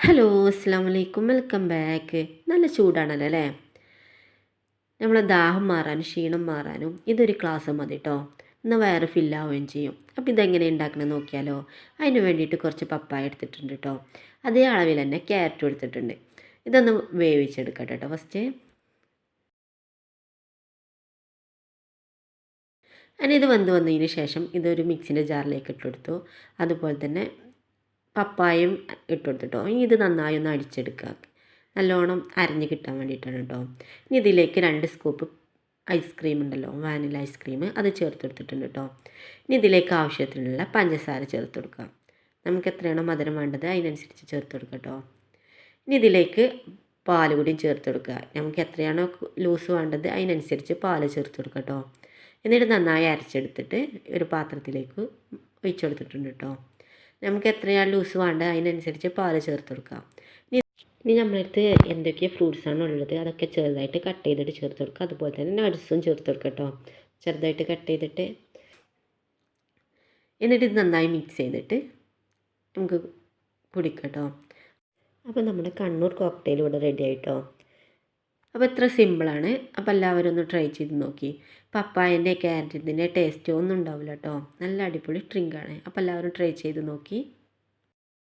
Hello അസ്സാം വലൈക്കും welcome back നല്ല ചൂടാണല്ലോ അല്ലേ? നമ്മളെ ദാഹം മാറാനും ക്ഷീണം മാറാനും ഇതൊരു ക്ലാസ് മതി കേട്ടോ എന്നാൽ വയറ് ഫില്ലാവുകയും ചെയ്യും. അപ്പോൾ ഇതെങ്ങനെ ഉണ്ടാക്കണമെന്ന് നോക്കിയാലോ? അതിന് വേണ്ടിയിട്ട് കുറച്ച് പപ്പായ എടുത്തിട്ടുണ്ട് കേട്ടോ അതേ അളവിൽ തന്നെ ക്യാരറ്റും എടുത്തിട്ടുണ്ട്. ഇതൊന്ന് വേവിച്ചെടുക്കട്ടെ കേട്ടോ ഫസ്റ്റ് അതിന് ഇത് വന്ന് വന്നതിന് ശേഷം ഇതൊരു മിക്സിന്റെ ജാറിലേക്ക് ഇട്ടെടുത്തു അതുപോലെ തന്നെ പപ്പായയും ഇട്ട് കൊടുത്തിട്ടോ. ഇനി ഇത് നന്നായി ഒന്ന് അടിച്ചെടുക്കുക. നല്ലോണം അരഞ്ഞ് കിട്ടാൻ വേണ്ടിയിട്ടാണ് കേട്ടോ. ഇനി ഇതിലേക്ക് രണ്ട് സ്കൂപ്പ് ഐസ്ക്രീം ഉണ്ടല്ലോ വാനില ഐസ്ക്രീം അത് ചേർത്ത് കൊടുത്തിട്ടുണ്ട് കേട്ടോ. ഇനി ഇതിലേക്ക് ആവശ്യത്തിനുള്ള പഞ്ചസാര ചേർത്ത് കൊടുക്കുക. നമുക്ക് എത്രയാണോ മധുരം വേണ്ടത് അതിനനുസരിച്ച് ചേർത്ത് കൊടുക്കുക കേട്ടോ. ഇനി ഇതിലേക്ക് പാൽ കൂടിയും ചേർത്ത് കൊടുക്കുക. നമുക്ക് എത്രയാണോ ലൂസ് വേണ്ടത് അതിനനുസരിച്ച് പാൽ ചേർത്ത് കൊടുക്കുക കേട്ടോ. എന്നിട്ട് നന്നായി അരച്ചെടുത്തിട്ട് ഒരു പാത്രത്തിലേക്ക് ഒഴിച്ചു കൊടുത്തിട്ടുണ്ട് കേട്ടോ. നമുക്ക് എത്രയാണ് ലൂസ് വേണ്ടത് അതിനനുസരിച്ച് പാൽ ചേർത്ത് കൊടുക്കാം. ഇനി നമ്മളടുത്ത് ഫ്രൂട്ട്സ് ആണ് ഉള്ളത്? അതൊക്കെ ചെറുതായിട്ട് കട്ട് ചെയ്തിട്ട് ചേർത്ത് കൊടുക്കുക അതുപോലെ തന്നെ നട്സും ചേർത്ത് കൊടുക്കുക കേട്ടോ. ചെറുതായിട്ട് കട്ട് ചെയ്തിട്ട് എന്നിട്ട് ഇത് നന്നായി മിക്സ് ചെയ്തിട്ട് നമുക്ക് കുടിക്കാം കേട്ടോ. അപ്പോൾ നമ്മുടെ കണ്ണൂർ കോക്ടെയിൽ ഇവിടെ റെഡി ആയിട്ടോ അപ്പോൾ ഇത്ര സിമ്പിളാണ്. അപ്പോൾ എല്ലാവരും ഒന്ന് ട്രൈ ചെയ്ത് നോക്കി. പപ്പായന്റെ ക്യാരറ്റിന്റെ ടേസ്റ്റ് ഒന്നും ഉണ്ടാവില്ല കേട്ടോ നല്ല അടിപൊളി ഡ്രിങ്കാണ് അപ്പോൾ എല്ലാവരും ട്രൈ ചെയ്ത് നോക്കി.